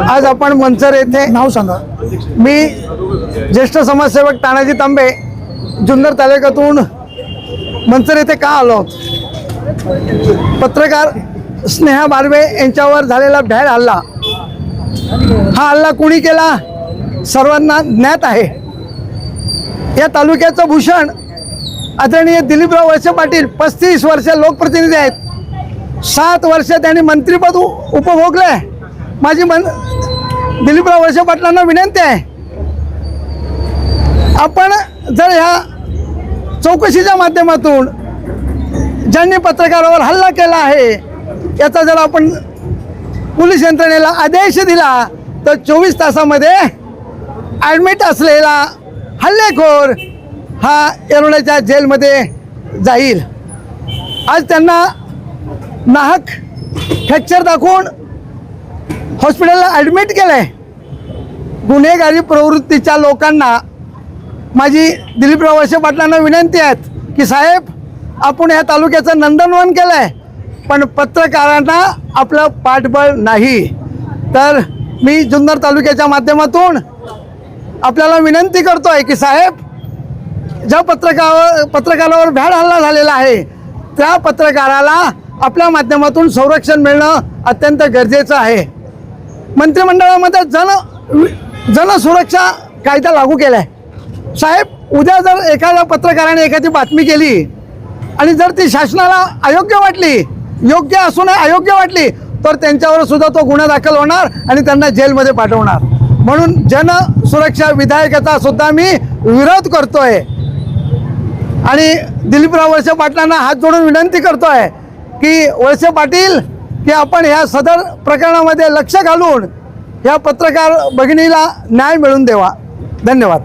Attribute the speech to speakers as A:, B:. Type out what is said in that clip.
A: आज आपण मंचर येथे
B: नाव सांगा.
A: मी ज्येष्ठ समाजसेवक तानाजी तांबे जुन्नर तालुक्यातून मंचर येथे का आलो पत्रकार स्नेहा बारवे यांच्यावर झालेला भ्याड हल्ला. हा हल्ला कुणी केला? सर्वांना ज्ञात आहे. या तालुक्याचं भूषण आदरणीय दिलीपराव वळसे पाटील पस्तीस वर्ष लोकप्रतिनिधी आहेत. सात वर्ष त्यांनी मंत्रीपद उ- उपभोगलंय. माझी मन दिलीपराव वळसे पाटलांना विनंती आहे. आपण जर ह्या चौकशीच्या माध्यमातून ज्यांनी पत्रकारावर हल्ला केला आहे याचा जर आपण पोलीस यंत्रणेला आदेश दिला तर चोवीस तासामध्ये ॲडमिट असलेला हल्लेखोर हा येरोड्याच्या जेलमध्ये जाईल. आज त्यांना नाहक फ्रॅक्चर दाखवून हॉस्पिटलला ॲडमिट केलं आहे गुन्हेगारी प्रवृत्तीच्या लोकांना माझी दिलीपराव वळसे पाटलांना विनंती आहेत की साहेब आपण ह्या तालुक्याचं नंदनवन केलं आहे पण पत्रकारांना आपलं पाठबळ नाही. तर मी जुन्नर तालुक्याच्या माध्यमातून आपल्याला विनंती करतो आहे की साहेब ज्या पत्रकावर पत्रकारावर भ्याड हल्ला झालेला आहे त्या पत्रकाराला आपल्या माध्यमातून संरक्षण मिळणं अत्यंत गरजेचं आहे. मंत्रिमंडळामध्ये जन जनसुरक्षा कायदा लागू केला आहे साहेब उद्या जर एखाद्या पत्रकाराने एखादी बातमी केली आणि जर ती शासनाला अयोग्य वाटली योग्य असून अयोग्य वाटली तर त्यांच्यावर सुद्धा तो गुन्हा दाखल होणार आणि त्यांना जेलमध्ये पाठवणार. म्हणून जनसुरक्षा विधायकाचा सुद्धा मी विरोध करतोय. आणि दिलीपराव वळसे पाटलांना हात जोडून विनंती करतोय की वळसे पाटील की आपण ह्या सदर प्रकरणामध्ये लक्ष घालून या पत्रकार भगिनीला न्याय मिळवून देवा. धन्यवाद.